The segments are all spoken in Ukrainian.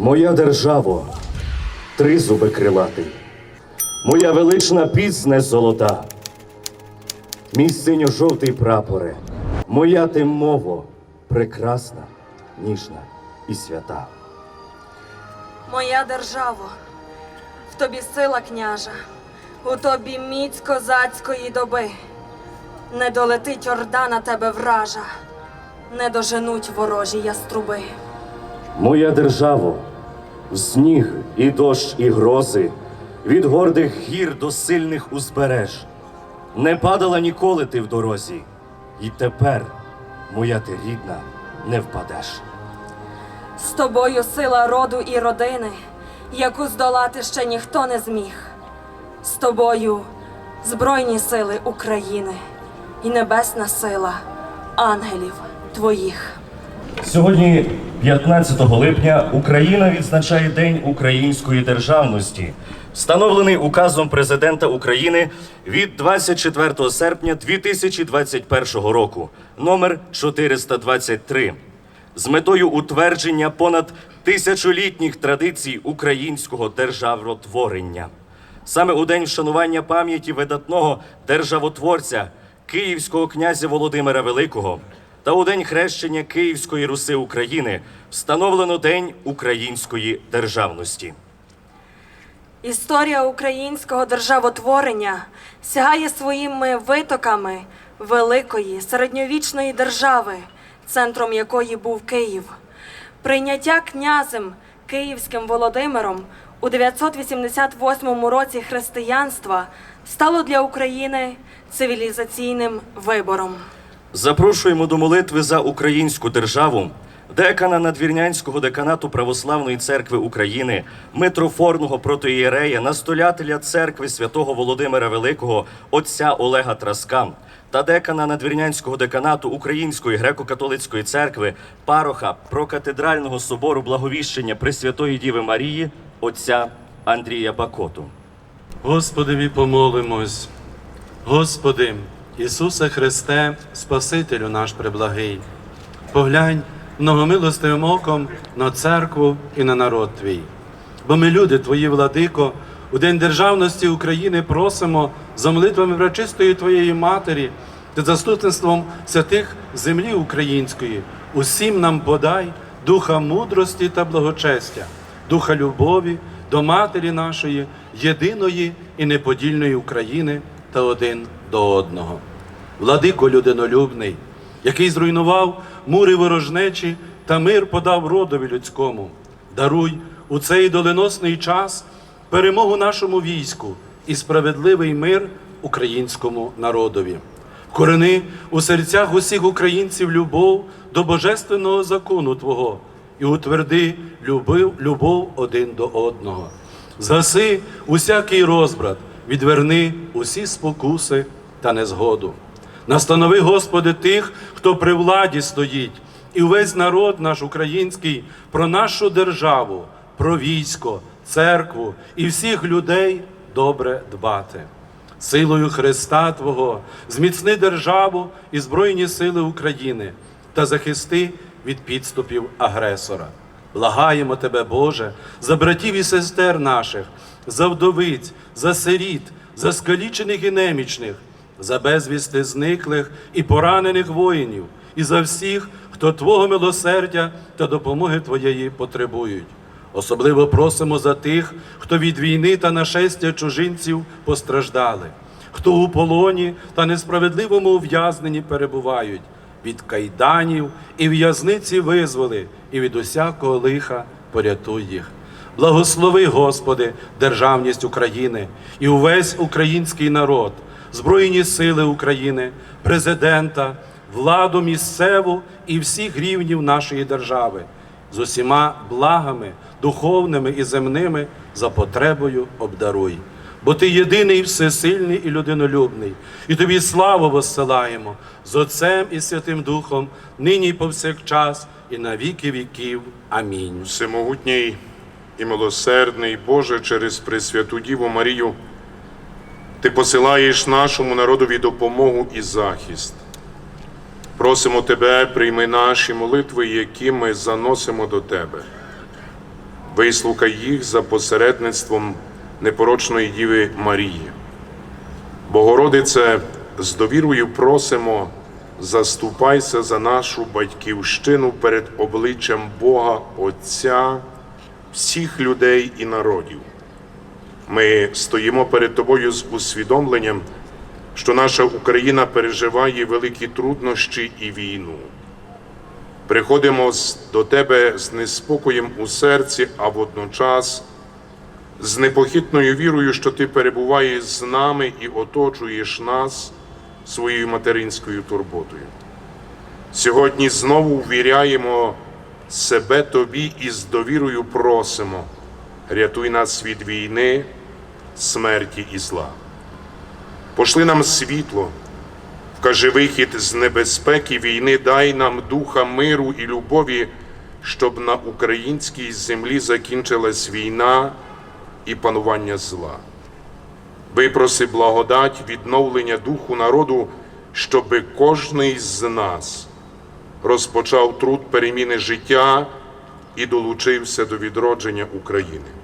Моя державо, три зуби крилатий, моя велична пісне золота, мій синьо-жовтий прапоре, моя ти мово, прекрасна, ніжна і свята. Моя державо, в тобі сила княжа, у тобі міць козацької доби. Не долетить орда на тебе вража, не доженуть ворожі яструби. Моя державо, сніг і дощ, і грози, від гордих гір до сильних узбереж. Не падала ніколи ти в дорозі, і тепер, моя ти рідна, не впадеш. З тобою сила роду і родини, яку здолати ще ніхто не зміг. З тобою збройні сили України і небесна сила ангелів твоїх. Сьогодні, 15 липня, Україна відзначає День української державності, встановлений указом президента України від 24 серпня 2021 року, номер 423, з метою утвердження понад тисячолітніх традицій українського державотворення. Саме у день вшанування пам'яті видатного державотворця Київського князя Володимира Великого та у день хрещення Київської Руси України встановлено День української державності. Історія українського державотворення сягає своїми витоками великої середньовічної держави, центром якої був Київ. Прийняття князем Київським Володимиром у 988 році християнства стало для України цивілізаційним вибором. Запрошуємо до молитви за українську державу, декана надвірнянського деканату Православної церкви України, митрофорного протоієрея, настоятеля церкви святого Володимира Великого, отця Олега Траска та декана надвірнянського деканату Української греко-католицької церкви, пароха прокатедрального собору благовіщення Пресвятої Діви Марії, отця Андрія Бакоту. Господеві помолимось. Господи, Ісусе Христе, Спасителю наш преблагий, поглянь многомилостивим оком на церкву і на народ Твій. Бо ми, люди Твої, владико, у День державності України просимо за молитвами врачистої Твоєї Матері та заступництвом святих землі української. Усім нам подай духа мудрості та благочестя, духа любові до Матері нашої, єдиної і неподільної України та один до одного. Владико людинолюбний, який зруйнував мури ворожнечі та мир подав родові людському. Даруй у цей доленосний час перемогу нашому війську і справедливий мир українському народові. Корени у серцях усіх українців любов до божественного закону Твого і утверди любов, любов один до одного. Згаси усякий розбрат, відверни усі спокуси та незгоду. Настанови, Господи, тих, хто при владі стоїть, і увесь народ наш український про нашу державу, про військо, церкву і всіх людей добре дбати. Силою Христа Твого зміцни державу і Збройні сили України та захисти від підступів агресора. Благаємо Тебе, Боже, за братів і сестер наших, за вдовиць, за сиріт, за скалічених і немічних, за безвісти зниклих і поранених воїнів, і за всіх, хто Твого милосердя та допомоги Твоєї потребують. Особливо просимо за тих, хто від війни та нашестя чужинців постраждали, хто у полоні та несправедливому ув'язненні перебувають, від кайданів і в'язниці визволи, і від усякого лиха порятуй їх. Благослови, Господи, державність України і увесь український народ, Збройні сили України, президента, владу місцеву і всіх рівнів нашої держави з усіма благами, духовними і земними за потребою обдаруй. Бо ти єдиний всесильний і людинолюбний, і тобі славу воссилаємо з Отцем і Святим Духом, нині і повсякчас, і на віки віків. Амінь. Всемогутній і милосердний Боже, через Пресвяту Діву Марію, Ти посилаєш нашому народові допомогу і захист. Просимо Тебе, прийми наші молитви, які ми заносимо до Тебе. Вислухай їх за посередництвом непорочної Діви Марії. Богородице, з довірою просимо, заступайся за нашу батьківщину перед обличчям Бога Отця, всіх людей і народів. Ми стоїмо перед тобою з усвідомленням, що наша Україна переживає великі труднощі і війну. Приходимо до тебе з неспокоєм у серці, а водночас з непохитною вірою, що ти перебуваєш з нами і оточуєш нас своєю материнською турботою. Сьогодні знову ввіряємо себе тобі і з довірою просимо. Рятуй нас від війни, смерті і зла. Пошли нам світло, вкажи вихід з небезпеки війни, дай нам духа миру і любові, щоб на українській землі закінчилась війна і панування зла. Випроси благодать, відновлення духу народу, щоби кожний з нас розпочав труд переміни життя і долучився до відродження України.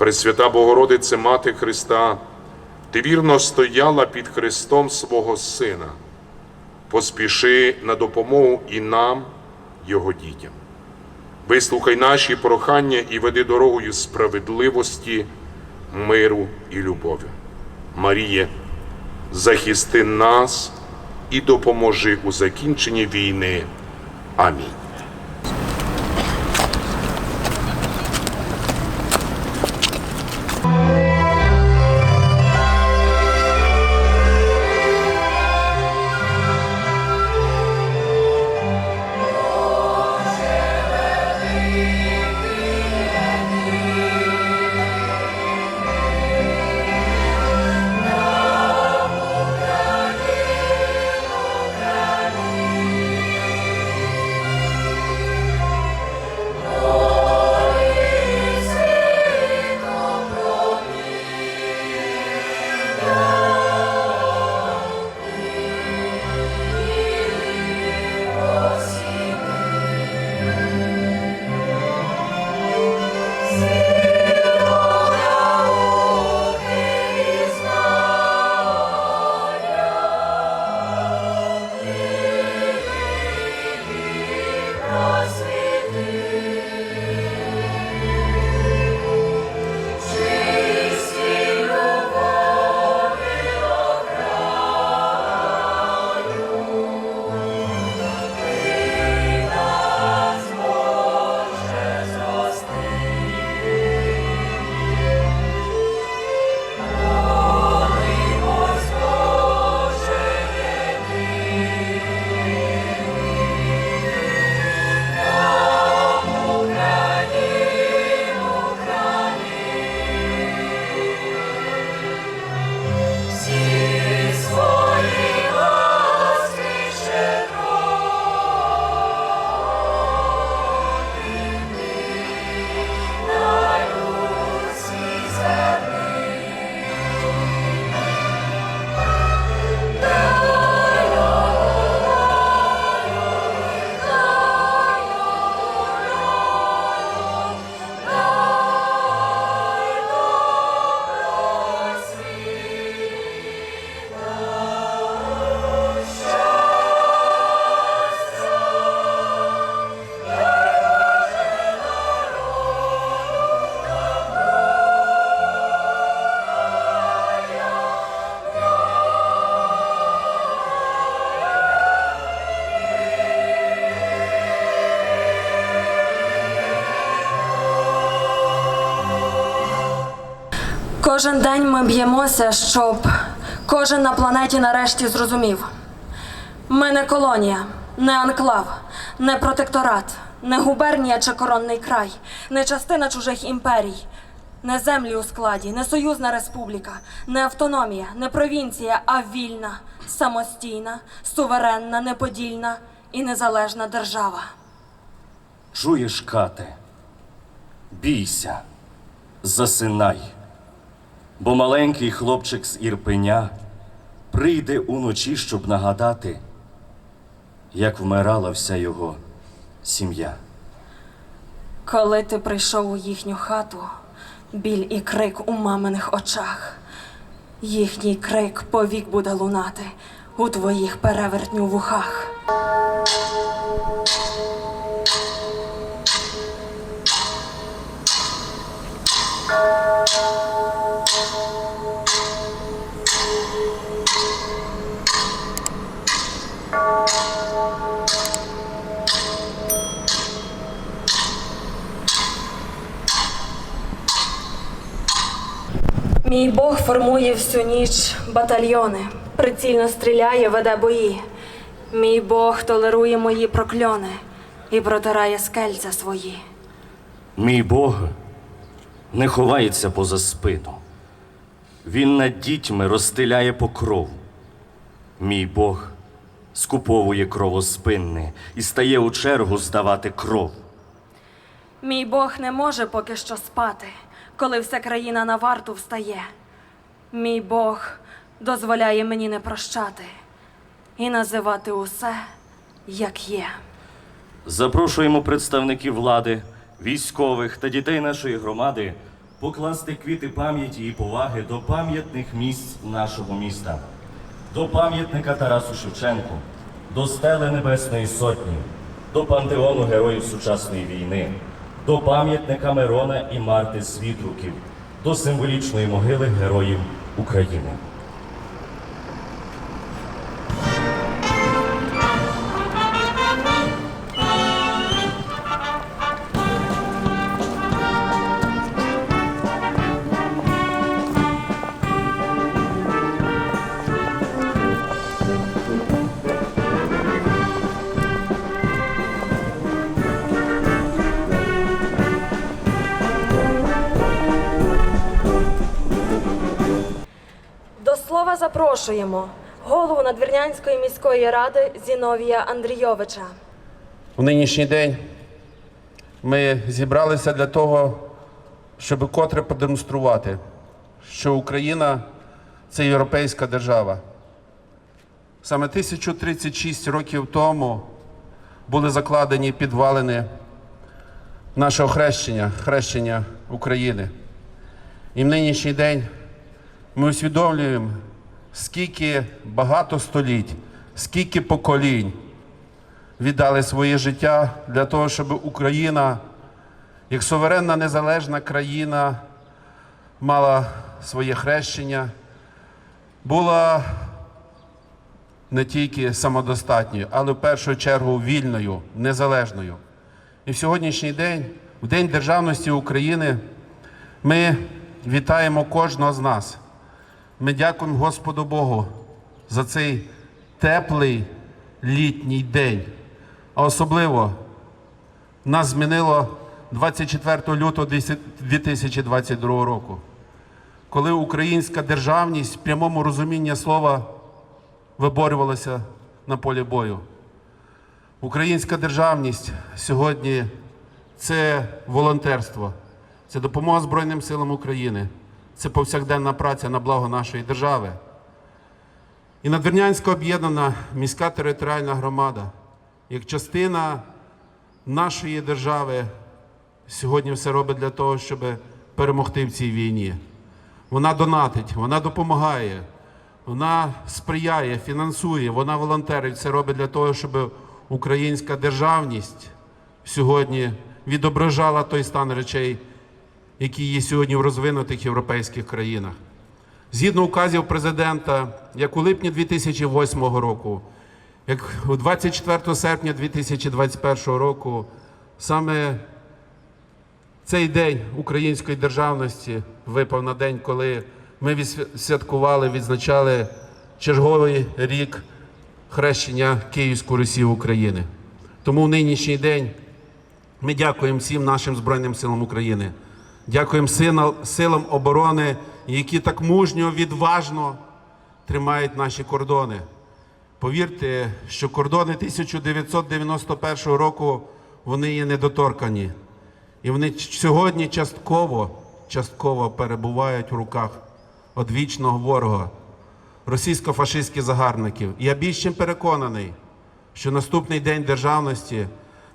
Пресвята Богородице, Мати Христа, ти вірно стояла під Христом свого Сина. Поспіши на допомогу і нам, Його дітям. Вислухай наші прохання і веди дорогою справедливості, миру і любові. Маріє, захисти нас і допоможи у закінченні війни. Амінь. Кожен день ми б'ємося, щоб кожен на планеті нарешті зрозумів. Ми не колонія, не анклав, не протекторат, не губернія чи коронний край, не частина чужих імперій, не землі у складі, не союзна республіка, не автономія, не провінція, а вільна, самостійна, суверенна, неподільна і незалежна держава. Чуєш, кате, бійся, засинай, бо маленький хлопчик з Ірпеня прийде уночі, щоб нагадати, як вмирала вся його сім'я. Коли ти прийшов у їхню хату, біль і крик у маминих очах. Їхній крик повік буде лунати у твоїх перевертню вухах. Мій Бог формує всю ніч батальйони, прицільно стріляє, веде бої. Мій Бог толерує мої прокльони і протирає скельця свої. Мій Бог не ховається поза спину. Він над дітьми розстеляє покров. Мій Бог скуповує кровоспинне і стає у чергу здавати кров. Мій Бог не може поки що спати, коли вся країна на варту встає. Мій Бог дозволяє мені не прощати і називати усе, як є. Запрошуємо представників влади, військових та дітей нашої громади покласти квіти пам'яті і поваги до пам'ятних місць нашого міста, до пам'ятника Тарасу Шевченку, до стели Небесної Сотні, до пантеону героїв сучасної війни, до пам'ятника Мирона і Марти Світруків, до символічної могили героїв України. Запрошуємо голову Надвірнянської міської ради Зіновія Андрійовича. У нинішній день ми зібралися для того, щоб котре продемонструвати, що Україна це європейська держава. Саме 1036 років тому були закладені підвалини нашого хрещення, хрещення України. І в нинішній день ми усвідомлюємо, скільки багато століть, скільки поколінь віддали своє життя для того, щоб Україна, як суверенна незалежна країна, мала своє хрещення, була не тільки самодостатньою, але в першу чергу вільною, незалежною. І в сьогоднішній день, в День Державності України, ми вітаємо кожного з нас. Ми дякуємо Господу Богу за цей теплий літній день. А особливо нас змінило 24 лютого 2022 року, коли українська державність в прямому розумінні слова виборювалася на полі бою. Українська державність сьогодні це волонтерство, це допомога Збройним силам України, це повсякденна праця на благо нашої держави. І Надвірнянська об'єднана міська територіальна громада, як частина нашої держави, сьогодні все робить для того, щоб перемогти в цій війні. Вона донатить, вона допомагає, вона сприяє, фінансує, вона волонтерить, все робить для того, щоб українська державність сьогодні відображала той стан речей, який є сьогодні в розвинутих європейських країнах. Згідно указів президента, як у липні 2008 року, як у 24 серпня 2021 року, саме цей день української державності випав на день, коли ми святкували, відзначали черговий рік хрещення Київської Русі України. Тому в нинішній день ми дякуємо всім нашим Збройним силам України. Дякуємо силам оборони, які так мужньо, відважно тримають наші кордони. Повірте, що кордони 1991 року вони є недоторкані. І вони сьогодні частково, частково перебувають в руках одвічного ворога, російсько-фашистських загарбників. Я більш чим переконаний, що наступний день державності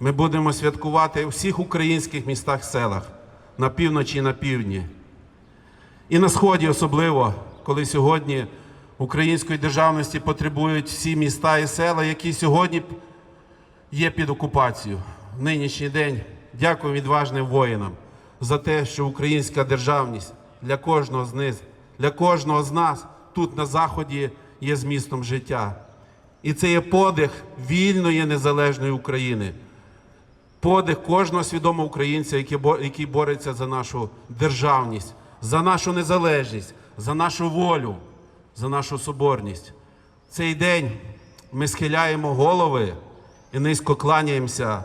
ми будемо святкувати у всіх українських містах, селах, на півночі і на півдні. І на сході особливо, коли сьогодні української державності потребують всі міста і села, які сьогодні є під окупацією. В нинішній день дякую відважним воїнам за те, що українська державність для кожного з них, для кожного з нас тут на заході є змістом життя. І це є подих вільної незалежної України. Подих кожного свідомого українця, який бореться за нашу державність, за нашу незалежність, за нашу волю, за нашу соборність. Цей день ми схиляємо голови і низько кланяємося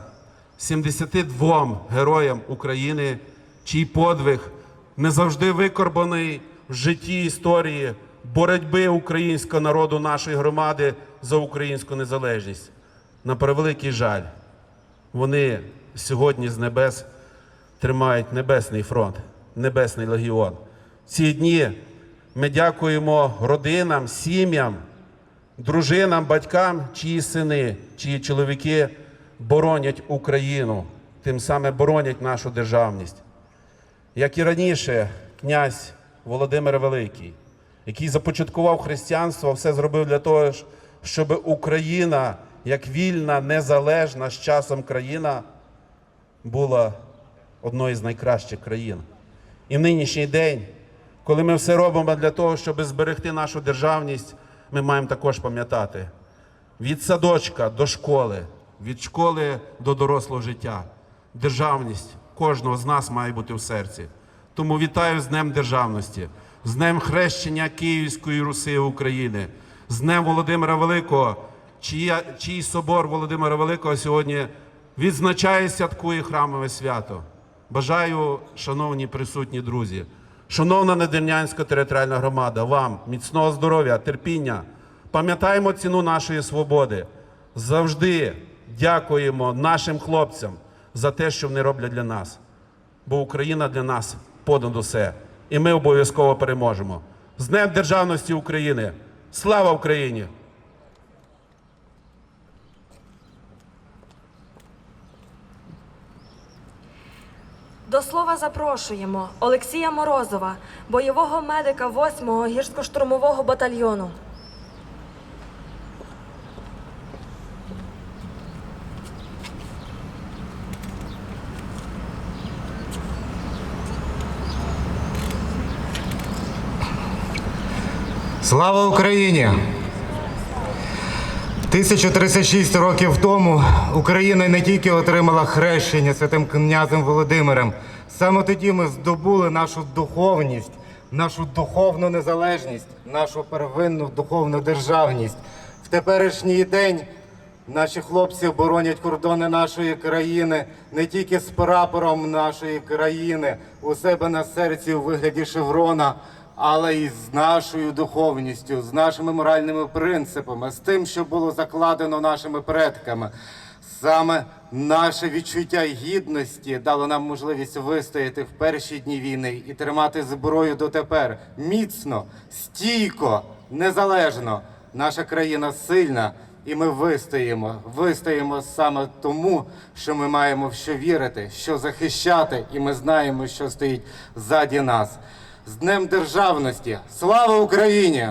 72 героям України, чий подвиг не завжди викорбаний в житті історії боротьби українського народу, нашої громади за українську незалежність. На превеликий жаль, вони сьогодні з небес тримають Небесний фронт, Небесний легіон. В ці дні ми дякуємо родинам, сім'ям, дружинам, батькам, чиї сини, чиї чоловіки боронять Україну, тим самим боронять нашу державність. Як і раніше, князь Володимир Великий, який започаткував християнство, все зробив для того, щоб Україна, як вільна, незалежна з часом країна, була одною з найкращих країн. І в нинішній день, коли ми все робимо для того, щоб зберегти нашу державність, ми маємо також пам'ятати від садочка до школи, від школи до дорослого життя. Державність кожного з нас має бути в серці. Тому вітаю з Днем Державності, з Днем хрещення Київської Руси України, з Днем Володимира Великого, чий собор Володимира Великого сьогодні відзначає святкує храмове свято. Бажаю, шановні присутні друзі, шановна Надвірнянська територіальна громада, вам міцного здоров'я, терпіння. Пам'ятаємо ціну нашої свободи. Завжди дякуємо нашим хлопцям за те, що вони роблять для нас. Бо Україна для нас понад усе. І ми обов'язково переможемо. З Днем Державності України! Слава Україні! До слова запрошуємо Олексія Морозова, бойового медика 8-го гірсько-штурмового батальйону. Слава Україні! 1036 років тому Україна не тільки отримала хрещення святим князем Володимиром. Саме тоді ми здобули нашу духовність, нашу духовну незалежність, нашу первинну духовну державність. В теперішній день наші хлопці боронять кордони нашої країни не тільки з прапором нашої країни у себе на серці у вигляді шеврона, але й з нашою духовністю, з нашими моральними принципами, з тим, що було закладено нашими предками. Саме наше відчуття гідності дало нам можливість вистояти в перші дні війни і тримати зброю дотепер міцно, стійко, незалежно. Наша країна сильна, і ми вистоїмо. Вистоїмо саме тому, що ми маємо в що вірити, що захищати, і ми знаємо, що стоїть ззаді нас. З Днем Державності! Слава Україні!